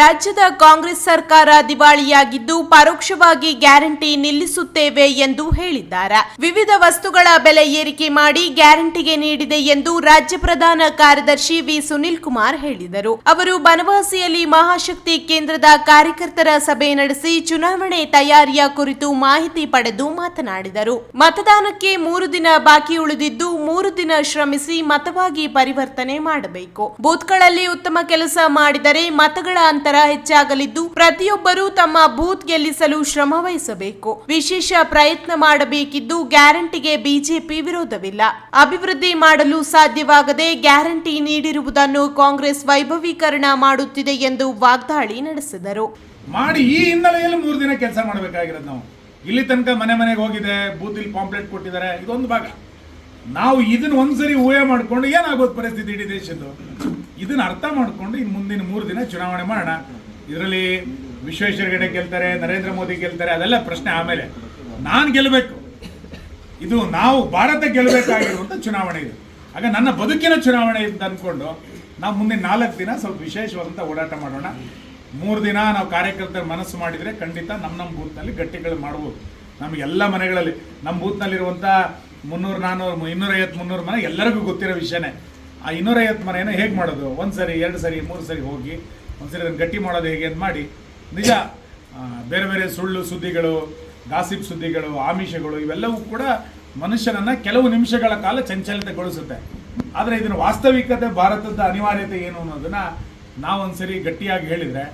ರಾಜ್ಯದ ಕಾಂಗ್ರೆಸ್ ಸರ್ಕಾರ ದಿವಾಳಿಯಾಗಿದ್ದು ಪರೋಕ್ಷವಾಗಿ ಗ್ಯಾರಂಟಿ ನಿಲ್ಲಿಸುತ್ತೇವೆ ಎಂದು ಹೇಳಿದ್ದಾರೆ. ವಿವಿಧ ವಸ್ತುಗಳ ಬೆಲೆ ಏರಿಕೆ ಮಾಡಿ ಗ್ಯಾರಂಟಿಗೆ ನೀಡಿದೆ ಎಂದು ರಾಜ್ಯ ಪ್ರಧಾನ ಕಾರ್ಯದರ್ಶಿ ವಿ. ಸುನಿಲ್ ಕುಮಾರ್ ಹೇಳಿದರು. ಅವರು ಬನವಾಸಿಯಲ್ಲಿ ಮಹಾಶಕ್ತಿ ಕೇಂದ್ರದ ಕಾರ್ಯಕರ್ತರ ಸಭೆ ನಡೆಸಿ ಚುನಾವಣೆ ತಯಾರಿಯ ಕುರಿತು ಮಾಹಿತಿ ಪಡೆದು ಮಾತನಾಡಿದರು. ಮತದಾನಕ್ಕೆ ಮೂರು ದಿನ ಬಾಕಿ ಉಳಿದಿದ್ದು ಮೂರು ದಿನ ಶ್ರಮಿಸಿ ಮತವಾಗಿ ಪರಿವರ್ತನೆ ಮಾಡಬೇಕು. ಬೂತ್ಗಳಲ್ಲಿ ಉತ್ತಮ ಕೆಲಸ ಮಾಡಿದರೆ ಮತಗಳ ಅಂತರ ಹೆಚ್ಚಾಗಲಿದ್ದು ಪ್ರತಿಯೊಬ್ಬರೂ ತಮ್ಮ ಬೂತ್ ಗೆಲ್ಲಿಸಲು ಶ್ರಮವಹಿಸಬೇಕು ವಿಶೇಷ ಪ್ರಯತ್ನ ಮಾಡಬೇಕಿದ್ದು ಗ್ಯಾರಂಟಿಗೆ ಬಿಜೆಪಿ ವಿರೋಧವಿಲ್ಲ. ಅಭಿವೃದ್ಧಿ ಮಾಡಲು ಸಾಧ್ಯವಾಗದೆ ಗ್ಯಾರಂಟಿ ನೀಡಿರುವುದನ್ನು ಕಾಂಗ್ರೆಸ್ ವೈಭವೀಕರಣ ಮಾಡುತ್ತಿದೆ ಎಂದು ವಾಗ್ದಾಳಿ ನಡೆಸಿದರು. ಮಾಡಿ ಈ ಹಿನ್ನೆಲೆಯಲ್ಲಿ ಮೂರು ದಿನ ಕೆಲಸ ಮಾಡಬೇಕಾಗಿರೋದು ನಾವು. ಇಲ್ಲಿ ತನಕ ಮನೆ ಮನೆಗೆ ಹೋಗಿದೆ, ಬೂತಿಲ್ ಪಾಂಪ್ಲೆಟ್ ಕೊಟ್ಟಿದ್ದಾರೆ, ಇದೊಂದು ಭಾಗ. ನಾವು ಇದನ್ನ ಒಂದ್ಸರಿ ಊಹೆ ಮಾಡ್ಕೊಂಡು ಏನಾಗೋದು ಪರಿಸ್ಥಿತಿ ಇಡೀ ದೇಶದ್ದು? ಇದನ್ನ ಅರ್ಥ ಮಾಡಿಕೊಂಡು ಇನ್ನು ಮುಂದಿನ ಮೂರು ದಿನ ಚುನಾವಣೆ ಮಾಡೋಣ. ಇದರಲ್ಲಿ ವಿಶ್ವೇಶ್ವರ ಹೆಗಡೆ ಗೆಲ್ತಾರೆ, ನರೇಂದ್ರ ಮೋದಿ ಗೆಲ್ತಾರೆ, ಅದೆಲ್ಲ ಪ್ರಶ್ನೆ ಆಮೇಲೆ. ನಾನು ಗೆಲ್ಲಬೇಕು ಇದು ನಾವು ಭಾರತ ಗೆಲ್ಲಬೇಕಾಗಿರುವಂಥ ಚುನಾವಣೆ ಇದು. ಆಗ ನನ್ನ ಬದುಕಿನ ಚುನಾವಣೆ ಅಂತ ಅಂದ್ಕೊಂಡು ನಾವು ಮುಂದಿನ ನಾಲ್ಕು ದಿನ ಸ್ವಲ್ಪ ವಿಶೇಷವಾದಂಥ ಓಡಾಟ ಮಾಡೋಣ. ಮೂರು ದಿನ ನಾವು ಕಾರ್ಯಕರ್ತರ ಮನಸ್ಸು ಮಾಡಿದರೆ ಖಂಡಿತ ನಮ್ಮ ನಮ್ಮ ಬೂತ್ನಲ್ಲಿ ಗಟ್ಟಿಗಳು ಮಾಡ್ಬೋದು. ನಮಗೆಲ್ಲ ಮನೆಗಳಲ್ಲಿ ನಮ್ಮ ಬೂತ್ನಲ್ಲಿರುವಂಥ ಮುನ್ನೂರು ನಾನ್ನೂರು ಇನ್ನೂರೈವತ್ತು ಮುನ್ನೂರು ಮನೆ ಎಲ್ಲರಿಗೂ ಗೊತ್ತಿರೋ ವಿಷಯನೇ. ಆ ಇನ್ನೂರೈವತ್ತು ಮನೆಯನ್ನು ಹೇಗೆ ಮಾಡೋದು? ಒಂದು ಸರಿ, ಎರಡು ಸರಿ, ಮೂರು ಸರಿ ಹೋಗಿ ಒಂದು ಸರಿ ಅದನ್ನು ಗಟ್ಟಿ ಮಾಡೋದು ಹೇಗೆ ಅಂತ ಮಾಡಿ. ನಿಜ ಬೇರೆ ಬೇರೆ ಸುಳ್ಳು ಸುದ್ದಿಗಳು, ಗಾಸಿಪ್ ಸುದ್ದಿಗಳು, ಆಮಿಷಗಳು ಇವೆಲ್ಲವೂ ಕೂಡ ಮನುಷ್ಯನನ್ನು ಕೆಲವು ನಿಮಿಷಗಳ ಕಾಲ ಚಂಚಲಿತಗೊಳಿಸುತ್ತೆ. ಆದರೆ ಇದನ್ನ ವಾಸ್ತವಿಕತೆ, ಭಾರತದ ಅನಿವಾರ್ಯತೆ ಏನು ಅನ್ನೋದನ್ನು ಅನ್ನೋದನ್ನ ನಾವೊಂದ್ಸರಿ ಗಟ್ಟಿಯಾಗಿ ಹೇಳಿದರೆ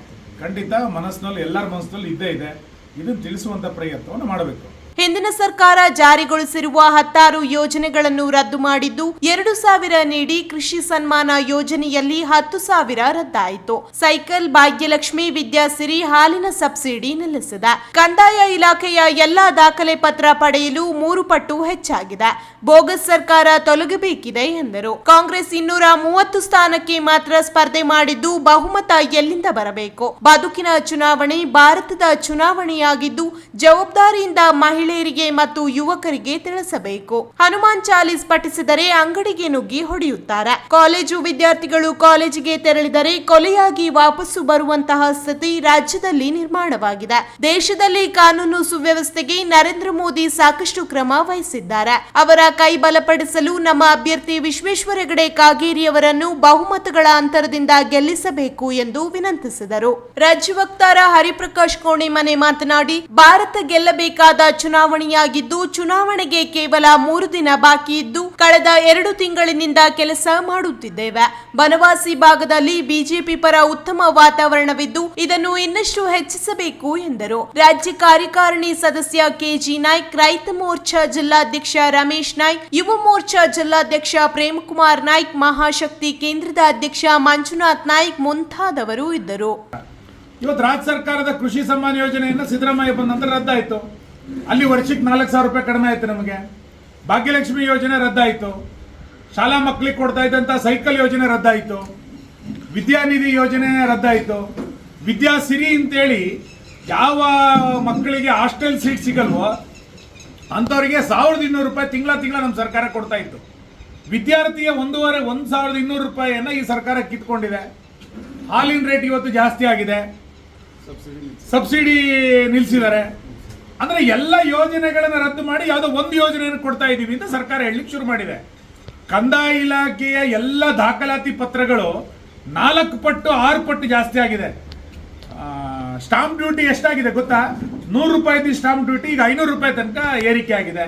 ಖಂಡಿತ ಮನಸ್ಸಿನಲ್ಲಿ, ಎಲ್ಲರ ಮನಸ್ಸಿನಲ್ಲಿ ಇದ್ದೇ ಇದೆ. ಇದನ್ನು ತಿಳಿಸುವಂಥ ಪ್ರಯತ್ನವನ್ನು ಮಾಡಬೇಕು. ಹಿಂದಿನ ಸರ್ಕಾರ ಜಾರಿಗೊಳಿಸಿರುವ ಹತ್ತಾರು ಯೋಜನೆಗಳನ್ನು ರದ್ದು ಮಾಡಿದ್ದು, ಎರಡು ಸಾವಿರ ನೀಡಿ ಕೃಷಿ ಸನ್ಮಾನ ಯೋಜನೆಯಲ್ಲಿ ಹತ್ತು ಸಾವಿರ ರದ್ದಾಯಿತು. ಸೈಕಲ್ ಭಾಗ್ಯಲಕ್ಷ್ಮಿ ವಿದ್ಯಾಸಿರಿ ಹಾಲಿನ ಸಬ್ಸಿಡಿ ನಿಲ್ಲಿಸಿದೆ. ಕಂದಾಯ ಇಲಾಖೆಯ ಎಲ್ಲಾ ದಾಖಲೆ ಪತ್ರ ಪಡೆಯಲು ಮೂರು ಪಟ್ಟು ಹೆಚ್ಚಾಗಿದೆ. ಬೋಗಸ್ ಸರ್ಕಾರ ತೊಲಗಬೇಕಿದೆ ಎಂದರು. ಕಾಂಗ್ರೆಸ್ ಇನ್ನೂರ ಮೂವತ್ತು ಸ್ಥಾನಕ್ಕೆ ಮಾತ್ರ ಸ್ಪರ್ಧೆ ಮಾಡಿದ್ದು, ಬಹುಮತ ಎಲ್ಲಿಂದ ಬರಬೇಕು? ಬದುಕಿನ ಚುನಾವಣೆ ಭಾರತದ ಚುನಾವಣೆಯಾಗಿದ್ದು, ಜವಾಬ್ದಾರಿಯಿಂದ ಮಹಿಳೆಯರಿಗೆ ಮತ್ತು ಯುವಕರಿಗೆ ತಿಳಿಸಬೇಕು. ಹನುಮಾನ್ ಚಾಲೀಸ್ ಪಠಿಸಿದರೆ ಅಂಗಡಿಗೆ ನುಗ್ಗಿ ಹೊಡೆಯುತ್ತಾರೆ. ಕಾಲೇಜು ವಿದ್ಯಾರ್ಥಿಗಳು ಕಾಲೇಜಿಗೆ ತೆರಳಿದರೆ ಕೊಲೆಯಾಗಿ ವಾಪಸ್ಸು ಬರುವಂತಹ ಸ್ಥಿತಿ ರಾಜ್ಯದಲ್ಲಿ ನಿರ್ಮಾಣವಾಗಿದೆ. ದೇಶದಲ್ಲಿ ಕಾನೂನು ಸುವ್ಯವಸ್ಥೆಗೆ ನರೇಂದ್ರ ಮೋದಿ ಸಾಕಷ್ಟು ಕ್ರಮ ವಹಿಸಿದ್ದಾರೆ. ಅವರ ಕೈ ಬಲಪಡಿಸಲು ನಮ್ಮ ಅಭ್ಯರ್ಥಿ ವಿಶ್ವೇಶ್ವರ ಹೆಗಡೆ ಕಾಗೇರಿ ಅವರನ್ನು ಬಹುಮತಗಳ ಅಂತರದಿಂದ ಗೆಲ್ಲಿಸಬೇಕು ಎಂದು ವಿನಂತಿಸಿದರು. ರಾಜ್ಯ ವಕ್ತಾರ ಹರಿಪ್ರಕಾಶ್ ಕೋಣೆಮನೆ ಮಾತನಾಡಿ, ಭಾರತ ಗೆಲ್ಲಬೇಕಾದ ಚುನಾವಣೆಯಾಗಿದ್ದು ಚುನಾವಣೆಗೆ ಕೇವಲ ಮೂರು ದಿನ ಬಾಕಿ ಇದ್ದು, ಕಳೆದ ಎರಡು ತಿಂಗಳಿನಿಂದ ಕೆಲಸ ಮಾಡುತ್ತಿದ್ದೇವೆ. ಬನವಾಸಿ ಭಾಗದಲ್ಲಿ ಬಿಜೆಪಿ ಪರ ಉತ್ತಮ ವಾತಾವರಣವಿದ್ದು, ಇದನ್ನು ಇನ್ನಷ್ಟು ಹೆಚ್ಚಿಸಬೇಕು ಎಂದರು. ರಾಜ್ಯ ಕಾರ್ಯಕಾರಿಣಿ ಸದಸ್ಯ ಕೆಜಿ ನಾಯ್ಕ್, ರೈತ ಮೋರ್ಚಾ ಜಿಲ್ಲಾಧ್ಯಕ್ಷ ರಮೇಶ್ ನಾಯ್ಕ್, ಯುವ ಮೋರ್ಚಾ ಜಿಲ್ಲಾಧ್ಯಕ್ಷ ಪ್ರೇಮಕುಮಾರ್ ನಾಯ್ಕ್, ಮಹಾಶಕ್ತಿ ಕೇಂದ್ರದ ಅಧ್ಯಕ್ಷ ಮಂಜುನಾಥ್ ನಾಯ್ಕ್ ಮುಂತಾದವರು ಇದ್ದರು. ಇವತ್ತು ರಾಜ್ಯ ಸರ್ಕಾರದ ಕೃಷಿ ಸಮ್ಮಾನ ಯೋಜನೆಯನ್ನು ಸಿದ್ದರಾಮಯ್ಯ ಬಂದ ನಂತರ ರದ್ದಾಯಿತು. ಅಲ್ಲಿ ವರ್ಷಕ್ಕೆ ನಾಲ್ಕು ಸಾವಿರ ರೂಪಾಯಿ ಕಡಿಮೆ ಆಯ್ತು ನಮಗೆ. ಭಾಗ್ಯಲಕ್ಷ್ಮಿ ಯೋಜನೆ ರದ್ದಾಯಿತು. ಶಾಲಾ ಮಕ್ಕಳಿಗೆ ಕೊಡ್ತಾ ಇದ್ದಂಥ ಸೈಕಲ್ ಯೋಜನೆ ರದ್ದಾಯಿತು. ವಿದ್ಯಾನಿಧಿ ಯೋಜನೆ ರದ್ದಾಯಿತು. ವಿದ್ಯಾಸಿರಿ ಅಂತೇಳಿ ಯಾವ ಮಕ್ಕಳಿಗೆ ಹಾಸ್ಟೆಲ್ ಸೀಟ್ ಸಿಗಲ್ವೋ ಅಂಥವ್ರಿಗೆ ಸಾವಿರದ ಇನ್ನೂರು ರೂಪಾಯಿ ತಿಂಗಳ ತಿಂಗಳ ನಮ್ಮ ಸರ್ಕಾರ ಕೊಡ್ತಾ ಇತ್ತು. ವಿದ್ಯಾರ್ಥಿಯ ಒಂದೂವರೆ ಒಂದು ಸಾವಿರದ ಇನ್ನೂರು ರೂಪಾಯಿಯನ್ನು ಈ ಸರ್ಕಾರ ಕಿತ್ಕೊಂಡಿದೆ. ಹಾಲಿನ ರೇಟ್ ಇವತ್ತು ಜಾಸ್ತಿ ಆಗಿದೆ. ಸಬ್ಸಿಡಿ ನಿಲ್ಲಿಸಿದ್ದಾರೆ ಅಂದ್ರೆ ಎಲ್ಲ ಯೋಜನೆಗಳನ್ನು ರದ್ದು ಮಾಡಿ ಯಾವುದೋ ಒಂದು ಯೋಜನೆಯನ್ನು ಕೊಡ್ತಾ ಇದ್ದೀವಿ ಅಂತ ಸರ್ಕಾರ ಹೇಳಲಿಕ್ಕೆ ಶುರು ಮಾಡಿದೆ. ಕಂದಾಯ ಇಲಾಖೆಯ ಎಲ್ಲ ದಾಖಲಾತಿ ಪತ್ರಗಳು ನಾಲ್ಕು ಪಟ್ಟು, ಆರು ಪಟ್ಟು ಜಾಸ್ತಿ ಆಗಿದೆ. ಸ್ಟಾಂಪ್ ಡ್ಯೂಟಿ ಎಷ್ಟಾಗಿದೆ ಗೊತ್ತಾ? ನೂರು ರೂಪಾಯಿ ಸ್ಟಾಂಪ್ ಡ್ಯೂಟಿ ಈಗ ಐನೂರು ರೂಪಾಯಿ ತನಕ ಏರಿಕೆ ಆಗಿದೆ.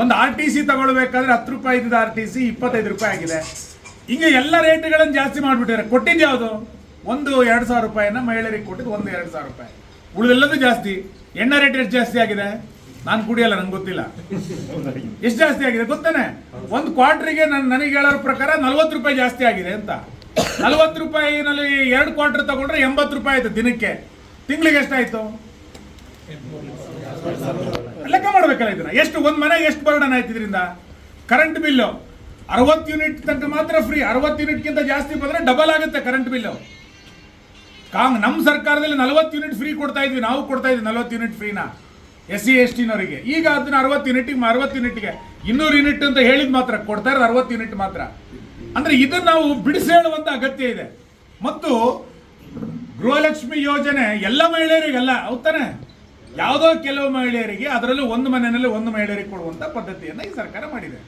ಒಂದು ಆರ್ ಟಿ ಸಿ ತಗೊಳ್ಬೇಕಾದ್ರೆ ಹತ್ತು ರೂಪಾಯಿ ಇದ್ದಿದ್ದು ಆರ್ ಟಿ ಸಿ ಇಪ್ಪತ್ತೈದು ರೂಪಾಯಿ ಆಗಿದೆ. ಹಿಂಗೆ ಎಲ್ಲ ರೇಟ್ಗಳನ್ನು ಜಾಸ್ತಿ ಮಾಡಿಬಿಟ್ಟಿದ್ದಾರೆ. ಕೊಟ್ಟಿದ್ದು ಯಾವುದು? ಒಂದು ಎರಡು ಸಾವಿರ ರೂಪಾಯಿನ ಮಹಿಳೆಯರಿಗೆ ಕೊಟ್ಟಿದ್ದು ಒಂದು ಎರಡು ಸಾವಿರ ರೂಪಾಯಿ. ಉಳಿದೆಲ್ಲದೂ ಜಾಸ್ತಿ. ಎಣ್ಣೆ ರೇಟ್ ಎಷ್ಟು ಜಾಸ್ತಿ ಆಗಿದೆ? ನಾನು ಕುಡಿಯಲ್ಲ, ನಂಗೆ ಗೊತ್ತಿಲ್ಲ. ಎಷ್ಟು ಜಾಸ್ತಿ ಆಗಿದೆ ಗೊತ್ತೇನೆ? ಒಂದು ಕ್ವಾರ್ಟ್ರಿಗೆ ನನ್ನ ನನಗೆ ಹೇಳೋರ ಪ್ರಕಾರ ನಲ್ವತ್ತು ರೂಪಾಯಿ ಜಾಸ್ತಿ ಆಗಿದೆ ಅಂತ. ನಲ್ವತ್ತು ರೂಪಾಯಿನಲ್ಲಿ ಎರಡು ಕ್ವಾರ್ಟರ್ ತಗೊಂಡ್ರೆ ಎಂಬತ್ತು ರೂಪಾಯಿ ಆಯ್ತು ದಿನಕ್ಕೆ. ತಿಂಗಳಿಗೆ ಎಷ್ಟಾಯ್ತು? ಲೆಕ್ಕ ಮಾಡ್ಬೇಕಲ್ಲ ಇದನ್ನ. ಎಷ್ಟು ಒಂದು ಮನೆಗೆ ಎಷ್ಟು ಬರ್ಡನ್ ಆಯ್ತು ಇದರಿಂದ? ಕರೆಂಟ್ ಬಿಲ್ಲು ಅರವತ್ತು ಯೂನಿಟ್ ತನಕ ಮಾತ್ರ ಫ್ರೀ ಅರವತ್ತು ಯೂನಿಟ್ಗಿಂತ ಜಾಸ್ತಿ ಬಂದರೆ ಡಬಲ್ ಆಗುತ್ತೆ ಕರೆಂಟ್ ಬಿಲ್ಲು ಕಾಂಗ್ ನಮ್ಮ ಸರ್ಕಾರದಲ್ಲಿ ನಲವತ್ತು ಯೂನಿಟ್ ಫ್ರೀ ಕೊಡ್ತಾ ಇದ್ವಿ. ನಾವು ಕೊಡ್ತಾ ಇದ್ವಿ ನಲವತ್ತು ಯೂನಿಟ್ ಫ್ರೀನ ಎಸ್ ಸಿ ಎಸ್ ಟಿನವರಿಗೆ ಈಗ ಅದನ್ನ ಅರವತ್ತು ಯೂನಿಟಿಗೆ ಅರವತ್ತು ಯೂನಿಟ್ಗೆ ಇನ್ನೂರು ಯೂನಿಟ್ ಅಂತ ಹೇಳಿದ ಮಾತ್ರ. ಕೊಡ್ತಾ ಇರೋದು ಅರವತ್ತು ಯೂನಿಟ್ ಮಾತ್ರ. ಅಂದ್ರೆ ಇದನ್ನು ನಾವು ಬಿಡಿಸಿ ಹೇಳುವಂತ ಅಗತ್ಯ ಇದೆ. ಮತ್ತು ಗೃಹಲಕ್ಷ್ಮಿ ಯೋಜನೆ ಎಲ್ಲ ಮಹಿಳೆಯರಿಗೆಲ್ಲ ಹೌದಾನೆ ಯಾವುದೋ ಕೆಲವು ಮಹಿಳೆಯರಿಗೆ ಅದರಲ್ಲೂ ಒಂದು ಮನೆಯಲ್ಲಿ ಒಂದು ಮಹಿಳೆಯರಿಗೆ ಕೊಡುವಂತ ಪದ್ಧತಿಯನ್ನ ಈ ಸರ್ಕಾರ ಮಾಡಿದೆ.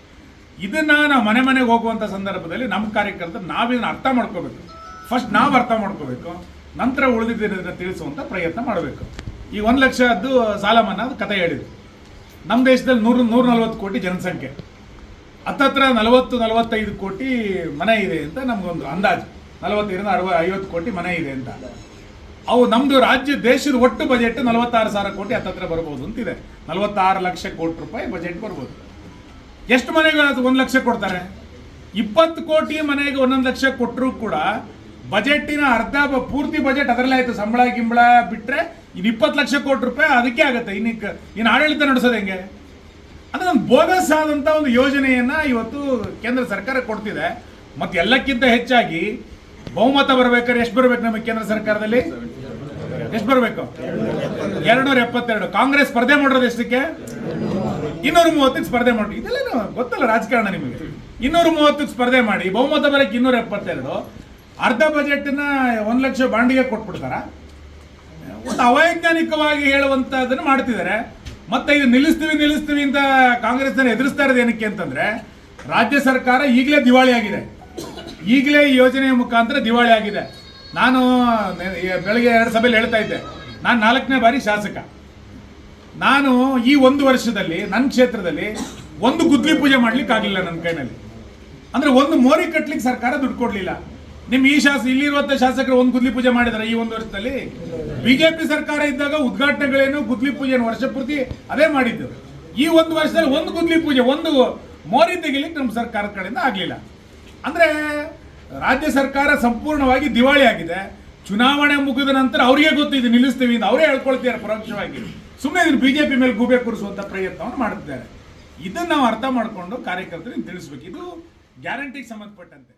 ಇದನ್ನ ನಾವು ಮನೆ ಮನೆಗೆ ಹೋಗುವಂತ ಸಂದರ್ಭದಲ್ಲಿ ನಮ್ಮ ಕಾರ್ಯಕರ್ತರು ನಾವಿದನ್ನು ಅರ್ಥ ಮಾಡ್ಕೋಬೇಕು. ಫಸ್ಟ್ ನಾವು ಅರ್ಥ ಮಾಡ್ಕೋಬೇಕು. ನಂತರ ಉಳಿದಿದ್ದೇನೆ ತಿಳಿಸುವಂತ ಪ್ರಯತ್ನ ಮಾಡಬೇಕು. ಈ ಒಂದು ಲಕ್ಷದ್ದು ಸಾಲ ಮನ್ನಾದ ಕಥೆ ಹೇಳಿದ್ರು. ನಮ್ಮ ದೇಶದಲ್ಲಿ ನೂರು ನೂರ ನಲ್ವತ್ತು ಕೋಟಿ ಜನಸಂಖ್ಯೆ. ಹತ್ತತ್ರ ನಲವತ್ತು, ನಲವತ್ತೈದು ಕೋಟಿ ಮನೆ ಇದೆ ಅಂತ ನಮಗೊಂದು ಅಂದಾಜು. ನಲವತ್ತರಿಂದ ಅರವ, ಐವತ್ತು ಕೋಟಿ ಮನೆ ಇದೆ ಅಂತ. ಅವು ನಮ್ಮದು ರಾಜ್ಯ, ದೇಶದ ಒಟ್ಟು ಬಜೆಟ್ ನಲವತ್ತಾರು ಸಾವಿರ ಕೋಟಿ ಹತ್ತತ್ರ ಬರ್ಬೋದು ಅಂತಿದೆ. ನಲವತ್ತಾರು ಲಕ್ಷ ಕೋಟಿ ರೂಪಾಯಿ ಬಜೆಟ್ ಬರ್ಬೋದು. ಎಷ್ಟು ಮನೆಗಳು ಅದು ಒಂದು ಲಕ್ಷ ಕೊಡ್ತಾರೆ? ಇಪ್ಪತ್ತು ಕೋಟಿ ಮನೆಗೆ ಒಂದೊಂದು ಲಕ್ಷ ಕೊಟ್ಟರೂ ಕೂಡ ಬಜೆಟಿನ ಅರ್ಧ ಪೂರ್ತಿ ಬಜೆಟ್ ಅದರಲ್ಲೇ ಆಯ್ತು. ಸಂಬಳ ಗಿಂಬಳ ಬಿಟ್ಟರೆ ಇನ್ನು ಇಪ್ಪತ್ತು ಲಕ್ಷ ಕೋಟಿ ರೂಪಾಯಿ ಅದಕ್ಕೆ ಆಗುತ್ತೆ. ಇನ್ನು ಇನ್ನು ಆಡಳಿತ ನಡೆಸೋದು ಹೆಂಗೆ? ಅಂದರೆ ಒಂದು ಬೋಗಸ್ ಆದಂತ ಒಂದು ಯೋಜನೆಯನ್ನ ಇವತ್ತು ಕೇಂದ್ರ ಸರ್ಕಾರ ಕೊಡ್ತಿದೆ. ಮತ್ತೆ ಎಲ್ಲಕ್ಕಿಂತ ಹೆಚ್ಚಾಗಿ ಬಹುಮತ ಬರ್ಬೇಕಾದ್ರೆ ಎಷ್ಟು ಬರ್ಬೇಕು ನಮಗೆ ಕೇಂದ್ರ ಸರ್ಕಾರದಲ್ಲಿ? ಎಷ್ಟು ಬರ್ಬೇಕು? ಎರಡ್ನೂರ ಎಪ್ಪತ್ತೆರಡು. ಕಾಂಗ್ರೆಸ್ ಸ್ಪರ್ಧೆ ಮಾಡಿರೋದು ಎಷ್ಟಕ್ಕೆ? ಇನ್ನೂರ ಮೂವತ್ತಕ್ಕೆ ಸ್ಪರ್ಧೆ ಮಾಡಿ ಇದೆಲ್ಲ ಗೊತ್ತಲ್ಲ ರಾಜಕಾರಣ ನಿಮಗೆ. ಇನ್ನೂರ ಮೂವತ್ತಕ್ಕೆ ಸ್ಪರ್ಧೆ ಮಾಡಿ. ಬಹುಮತ ಬರಕ್ಕೆ ಇನ್ನೂರ ಎಪ್ಪತ್ತೆರಡು. ಅರ್ಧ ಬಜೆಟ್ನ ಒಂದು ಲಕ್ಷ ಬಾಂಡಿಗೆ ಕೊಟ್ಬಿಡ್ತಾರ. ಒಂದು ಅವೈಜ್ಞಾನಿಕವಾಗಿ ಹೇಳುವಂತದನ್ನು ಮಾಡ್ತಿದ್ದಾರೆ. ಮತ್ತೆ ಇದು ನಿಲ್ಲಿಸ್ತೀವಿ ನಿಲ್ಲಿಸ್ತೀವಿ ಅಂತ ಕಾಂಗ್ರೆಸ್ ಎದುರಿಸ್ತಾ ಇರೋದು ಏನಕ್ಕೆ ಅಂತಂದ್ರೆ, ರಾಜ್ಯ ಸರ್ಕಾರ ಈಗಲೇ ದಿವಾಳಿ ಆಗಿದೆ. ಈಗಲೇ ಈ ಯೋಜನೆಯ ಮುಖಾಂತರ ದಿವಾಳಿ ಆಗಿದೆ. ನಾನು ಬೆಳಗ್ಗೆ ಎರಡು ಸಭೆಯಲ್ಲಿ ಹೇಳ್ತಾ ಇದ್ದೆ. ನಾನು ನಾಲ್ಕನೇ ಬಾರಿ ಶಾಸಕ. ನಾನು ಈ ಒಂದು ವರ್ಷದಲ್ಲಿ ನನ್ನ ಕ್ಷೇತ್ರದಲ್ಲಿ ಒಂದು ಗುದ್ಲಿ ಪೂಜೆ ಮಾಡ್ಲಿಕ್ಕೆ ಆಗಲಿಲ್ಲ ನನ್ನ ಕೈನಲ್ಲಿ. ಅಂದ್ರೆ ಒಂದು ಮೋರಿ ಕಟ್ಲಿಕ್ಕೆ ಸರ್ಕಾರ ದುಡ್ಡು ಕೊಡ್ಲಿಲ್ಲ. ನಿಮ್ ಈ ಶಾಸ, ಇಲ್ಲಿರುವಂತ ಶಾಸಕರು ಒಂದು ಗುದ್ಲಿ ಪೂಜೆ ಮಾಡಿದಾರೆ ಈ ಒಂದು ವರ್ಷದಲ್ಲಿ? ಬಿಜೆಪಿ ಸರ್ಕಾರ ಇದ್ದಾಗ ಉದ್ಘಾಟನೆಗಳೇನು ಗುದ್ಲಿ ಪೂಜೆ ವರ್ಷ ಪೂರ್ತಿ ಅದೇ ಮಾಡಿದ್ದು. ಈ ಒಂದು ವರ್ಷದಲ್ಲಿ ಒಂದು ಗುದ್ಲಿ ಪೂಜೆ, ಒಂದು ಮೋರಿ ತೆಗಿಲಿಕ್ಕೆ ನಮ್ಮ ಸರ್ಕಾರದ ಕಡೆಯಿಂದ ಆಗಲಿಲ್ಲ. ಅಂದ್ರೆ ರಾಜ್ಯ ಸರ್ಕಾರ ಸಂಪೂರ್ಣವಾಗಿ ದಿವಾಳಿ ಆಗಿದೆ. ಚುನಾವಣೆ ಮುಗಿದ ನಂತರ ಅವರಿಗೆ ಗೊತ್ತಿದೆ, ನಿಲ್ಲಿಸ್ತೀವಿ ಅಂತ ಅವರೇ ಹೇಳ್ಕೊಳ್ತಿದ್ದಾರೆ ಪರೋಕ್ಷವಾಗಿ. ಸುಮ್ಮನೆ ಇದನ್ನು ಬಿಜೆಪಿ ಮೇಲೆ ಗೂಬೆ ಕೂರಿಸುವಂತ ಪ್ರಯತ್ನವನ್ನು ಮಾಡುತ್ತಿದ್ದಾರೆ ಇದನ್ನು ನಾವು ಅರ್ಥ ಮಾಡಿಕೊಂಡು ಕಾರ್ಯಕರ್ತರಿಗೆ ತಿಳಿಸ್ಬೇಕು. ಇದು ಗ್ಯಾರಂಟಿಗೆ ಸಂಬಂಧಪಟ್ಟಂತೆ.